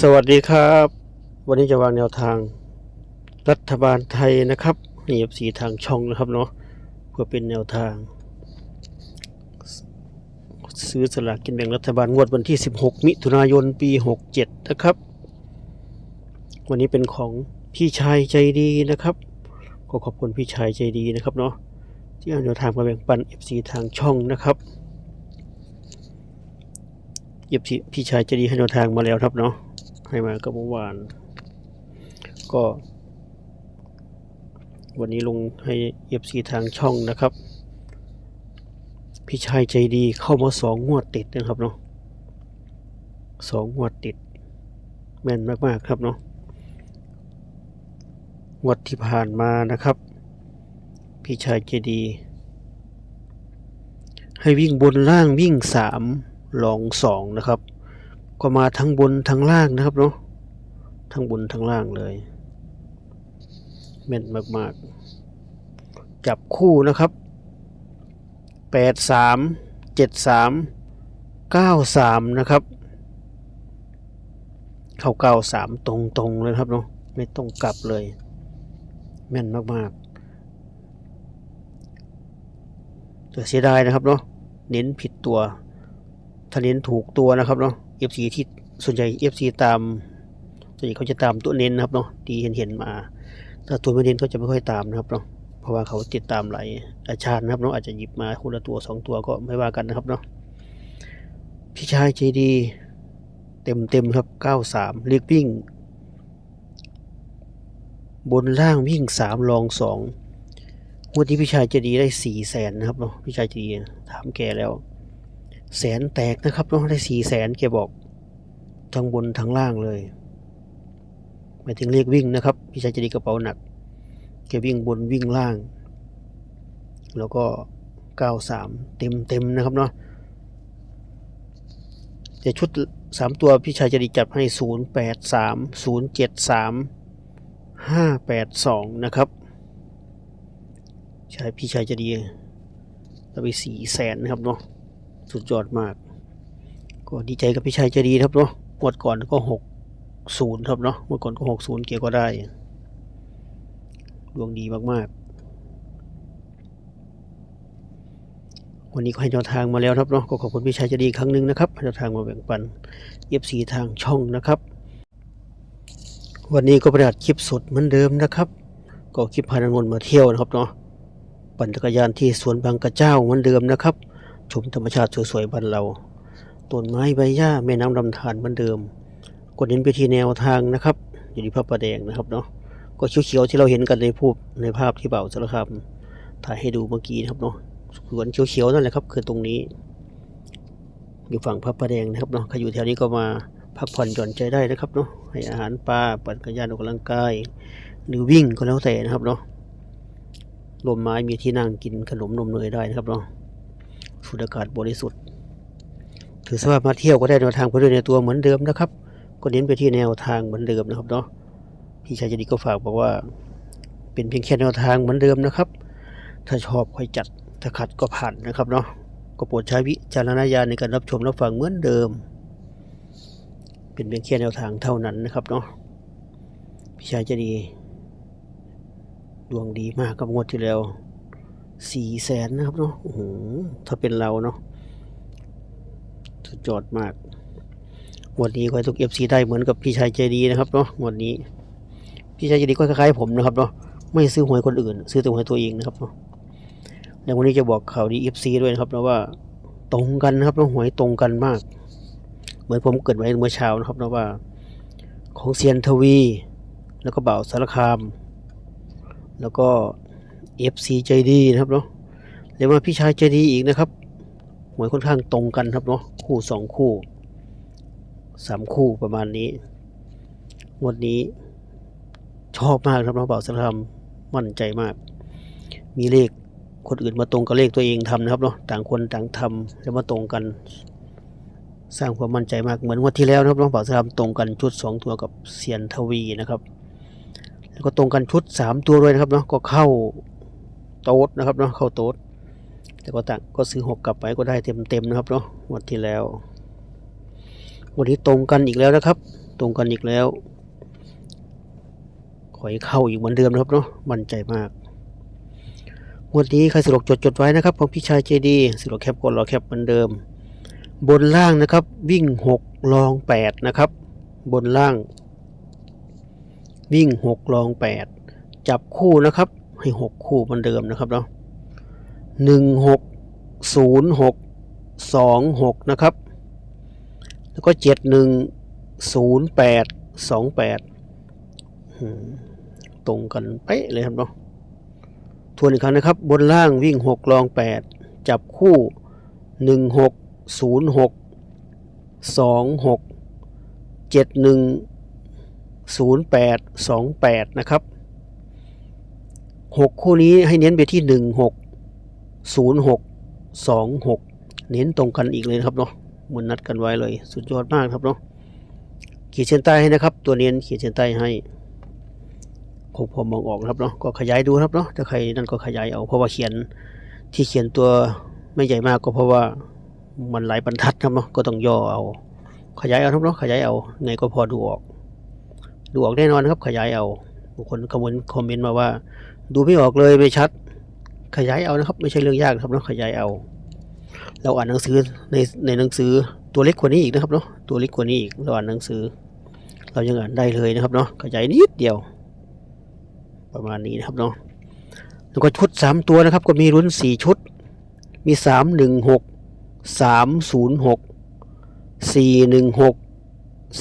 สวัสดีครับ วันนี้จะวางแนวทางรัฐบาลไทยนะครับนี่ยบสีทางช่องนะครับเนาะเพื่อเป็นแนวทาง ซื้อสลากกินแบ่งรัฐบาลงวดวันที่ 16 มิถุนายนปี 67 นะครับ วันนี้เป็นของพี่ชายใจดีนะครับ ก็ขอบคุณพี่ชายใจดีนะครับเนาะที่เอาแนวทางมาแบ่งปัน FC ทางช่องนะครับ เย็บพี่ชายใจดีให้แนวทางมาแล้วครับเนาะให้มาก็เมื่อวาน ก็ วันนี้ลงให้เอฟซีทางช่องนะครับ พี่ชายใจดีเข้ามาสองงวดติดนะครับเนาะสองงวดติด แม่นมากๆครับเนาะงวดที่ผ่านมานะครับ พี่ชายใจดี ให้วิ่งบนล่างวิ่งสาม ลองสองนะครับ ก็มาทั้งบนทั้งล่างนะครับเนาะทั้งบนทั้งล่างเลยแม่นมากๆ จับคู่นะครับแปดสามเจ็ดสามเก้าสามนะครับเข้าเก้าสามตรงๆเลยครับเนาะไม่ต้องกลับเลย แม่นมากๆแต่เสียดายนะครับเนาะเน้นผิดตัว ถ้าเน้นถูกตัวนะครับเนาะ FC ที่ส่วนใหญ่ FC ตามส่วนใหญ่เขาจะตามตัวเน้นนะครับเนาะที่เห็นเห็นมา ถ้าตัวไม่เน้นเขาจะไม่ค่อยตามนะครับเนาะเพราะว่าเขาติดตามหลายอาชาตินะครับเนาะอาจจะหยิบมาคนละตัวสองตัวก็ไม่ว่ากันนะครับเนาะพี่ชายใจดีเต็มเต็มครับ93เรียกวิ่ง บนล่างวิ่งสามลองสองงวดที่พี่ชายใจดีได้สี่แสนนะครับเนาะพี่ชายใจดีถามแกแล้ว แสนแตกนะครับเนาะได้สี่แสนแกบอกทั้งบนทั้งล่างเลยหมายถึงเลขวิ่งนะครับ พี่ชายจะดีกระเป๋าหนักแกวิ่งบนวิ่งล่าง แล้วก็เก้าสามเต็มเต็มนะครับเนาะแต่ชุดสามตัวพี่ชายจะดีจับให้ศูนย์แปดสามศูนย์เจ็ดสามห้าแปดสองนะครับใช่พี่ชายจะดีเราไปสี่แสนนะครับเนาะ สุดยอดมาก ก็ดีใจกับพี่ชายใจดีครับเนาะงวดก่อนก็หกศูนย์ครับเนาะงวดก่อนก็หกศูนย์เกียร์ก็ได้ ดวงดีมากๆ วันนี้ก็ให้แนวทางมาแล้วครับเนาะก็ขอบคุณพี่ชายใจดีครั้งหนึ่งนะครับให้แนวทางมาแบ่งปันเย็บสีทางช่องนะครับ วันนี้ก็ประดัดคลิปสดเหมือนเดิมนะครับ ก็คลิปพานงนมาเที่ยวนะครับเนาะปั่นจักรยานที่สวนบางกระเจ้าเหมือนเดิมนะครับ ชมธรรมชาติสวยๆบ้านเราต้นไม้ใบหญ้าแม่น้ำลำธารเหมือนเดิม กดเน้นไปที่แนวทางนะครับ อยู่ที่พระประแดงนะครับเนาะก็เขียวๆที่เราเห็นกันในภาพในภาพที่เบาสารคามถ่ายให้ดูเมื่อกี้นะครับเนาะสวนเขียวๆนั่นแหละครับ คือตรงนี้ อยู่ฝั่งพระประแดงนะครับเนาะใครอยู่แถวนี้ก็มาพักผ่อนหย่อนใจได้นะครับเนาะให้อาหารปลาปั่นจักรยานออกกำลังกาย หรือวิ่งก็แล้วแต่นะครับเนาะลมไม้มีที่นั่งกินขนมนมเนยได้นะครับเนาะ สูดอากาศบริสุทธิ์ ถือสภาพมาเที่ยวก็ได้แนวทางไปด้วยในตัวเหมือนเดิมนะครับ ก็เน้นไปที่แนวทางเหมือนเดิมนะครับเนาะพี่ชายจดีก็ฝากบอกว่า เป็นเพียงแค่แนวทางเหมือนเดิมนะครับ ถ้าชอบค่อยจัดถ้าขัดก็ผ่านนะครับเนาะก็โปรดใช้วิจารณญาณในการรับชมรับฟังเหมือนเดิม เป็นเพียงแค่แนวทางเท่านั้นนะครับเนาะพี่ชายจะดี ดวงดีมากกับงวดที่แล้ว สี่แสนนะครับเนาะโอ้โหถ้าเป็นเราเนาะสุดยอดมากงวดนี้ขอให้ทุกเอฟซีได้เหมือนกับพี่ชายใจดีนะครับเนาะงวดนี้ พี่ชายใจดีก็คล้ายๆผมนะครับเนาะไม่ซื้อหวยคนอื่น ซื้อแต่หวยตัวเองนะครับเนาะแล้ววันนี้จะบอกข่าวดีเอฟซีด้วยนะครับนะว่าตรงกันนะครับเนาะหวยตรงกันมาก เหมือนผมเกิดไว้เมื่อเช้านะครับนะว่า ของเซียนทวี แล้วก็เบ่าวสารคาม แล้วก็ FC ใจดีนะครับเนาะเรียกว่าพี่ชายใจดีอีกนะครับหวยค่อนข้างตรงกันครับเนาะคู่สองคู่สามคู่ประมาณนี้งวดนี้ชอบมากครับน้องเบาสารคามมั่นใจมาก มีเลขคนอื่นมาตรงกับเลขตัวเองทำนะครับเนาะต่างคนต่างทำแล้วมาตรงกัน สร้างความมั่นใจมากเหมือนงวดที่แล้วนะครับน้องเบาสารคามตรงกันชุดสองตัวกับเซียนทวีนะครับ แล้วก็ตรงกันชุดสามตัวด้วยนะครับเนาะก็เข้า โต๊ดนะครับเนาะเข้าโต๊ดแต่ก็ต่างก็ซื้อหกกลับไปก็ได้เต็มเต็มนะครับเนาะวันที่แล้ว วันนี้ตรงกันอีกแล้วนะครับ ตรงกันอีกแล้วขอให้เข้าอีกเหมือนเดิมนะครับเนาะมั่นใจมากวันนี้ใครสะดวกจดจดไว้นะครับของพี่ชายเจดีสะดวกแคปกดรอแคปเหมือนเดิม บนล่างนะครับ วิ่งหกลองแปดนะครับ บนล่าง วิ่งหกลองแปดจับคู่นะครับ ให้หกคู่เหมือนเดิมนะครับเนาะหนึ่งหกศูนย์หกสองหกนะครับ แล้วก็เจ็ดหนึ่งศูนย์แปดสองแปดตรงกันเป๊ะเลยครับเนาะทวนอีกครั้งนะครับ บนล่างวิ่งหกลองแปดจับคู่หนึ่งหกศูนย์หกสองหกเจ็ดหนึ่งศูนย์แปดสองแปดนะครับ หกคู่นี้ให้เน้นไปที่หนึ่งหกศูนย์หกสองหกเน้นตรงกันอีกเลยนะครับเนาะเหมือนนัดกันไว้เลย สุดยอดมากครับเนาะขีดเส้นใต้ให้นะครับ ตัวเนียนขีดเส้นใต้ให้คงพอมองออกนะครับเนาะก็ขยายดูครับเนาะถ้าใครนั่นก็ขยายเอาเพราะว่าเขียนที่เขียนตัวไม่ใหญ่มากก็เพราะว่ามันหลายบรรทัดครับเนาะก็ต้องย่อเอา ขยายเอาครับเนาะขยายเอาไงก็พอดูออก ดูออกแน่นอนครับขยายเอา บางคนคอมเมนต์คอมเมนต์มาว่า ดูไม่ออกเลยไม่ชัด ขยายเอานะครับ ไม่ใช่เรื่องยากครับเนาะขยายเอา เราอ่านหนังสือในในหนังสือตัวเล็กกว่านี้อีกนะครับเนาะตัวเล็กกว่านี้อีกเราอ่านหนังสือ เรายังอ่านได้เลยนะครับเนาะขยายนิดเดียว ประมาณนี้นะครับเนาะแล้วก็ชุดสามตัวนะครับ ก็มีรุ่นสี่ชุด มีสามหนึ่งหกสามศูนย์หกสี่หนึ่งหก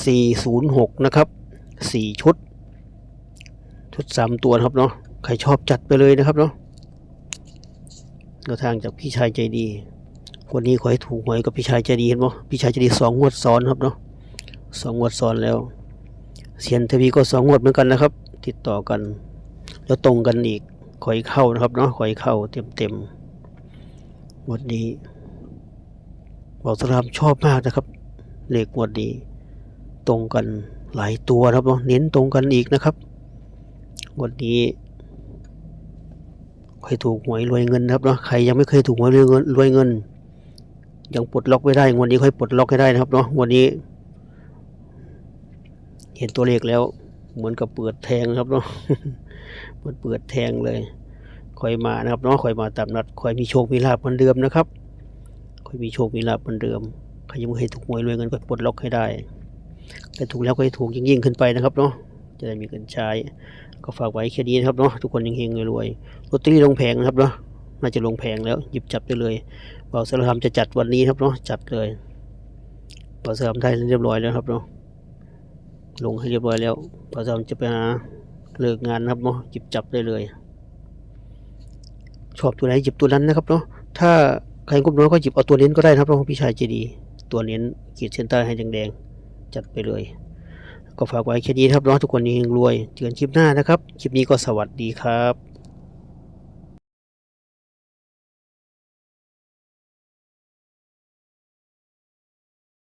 สี่ศูนย์หกนะครับสี่ชุด ชุดสามตัวนะครับเนาะใครชอบจัดไปเลยนะครับเนาะแนวทางจากพี่ชายใจดีวันนี้ขอให้ถูกหวยกับพี่ชายใจดีเห็นบ่พี่ชายใจดีสองงวดซ้อนครับเนาะสองงวดซ้อนแล้วเสียนทวีก็สองงวดเหมือนกันนะครับ ติดต่อกัน แล้วตรงกันอีกขอให้เข้านะครับเนาะขอให้เข้าเต็มเต็มๆวันนี้บอกสลามชอบมากนะครับเลขงวดนี้ ตรงกันหลายตัวครับเนาะเน้นตรงกันอีกนะครับ วันนี้ใครถูกหวยรวยเงินนะครับเนาะใครยังไม่เคยถูกหวยรวยเงินรวยเงิน ยังปลดล็อกไม่ได้วันนี้ค่อยปลดล็อกให้ได้นะครับเนาะวันนี้ เห็นตัวเลขแล้ว เหมือนกับเปิดแทงครับเนาะเหมันเปิดแทงเลยค่อยมานะครับเนาะค่อยมาตามนัดค่อยมีโชคมีลาภเหมือนเดิมนะครับค่อยมีโชคมีลาภเหมือนเดิมใครยังไม่เคยถูกหวยรวยเงินก็ปลดล็อกให้ได้แต่ถูกแล้วก็ถูกยิ่งๆขึ้นไปนะครับเนาะจะได้มีเงินใช้ ก็ฝากไว้แค่นี้นะครับเนาะทุกคนเฮงๆรวยลอตเตอรี่ลงแพงนะครับเนาะน่าจะลงแพงแล้ว หยิบจับได้เลยเบาสารคามจะจัดวันนี้ครับเนาะจัดเลยเบาสารคามได้เรียบร้อยแล้วครับเนาะลงให้เรียบร้อยแล้วเบาสารคามจะไปหาเลิกงานนะครับเนาะหยิบจับได้เลย ชอบตัวไหนหยิบตัวนั้นนะครับเนาะถ้าใครงบน้อยก็หยิบเอาตัวเน้นก็ได้นะครับเนาะพี่ชายเจดีตัวเน้นขีดเส้นใต้ให้แดงๆจัดไปเลย ก็ฝากไว้แค่นี้ครับน้องทุกคนนี้รวยเจอกันคลิปหน้านะครับ คลิปนี้ก็สวัสดีครับ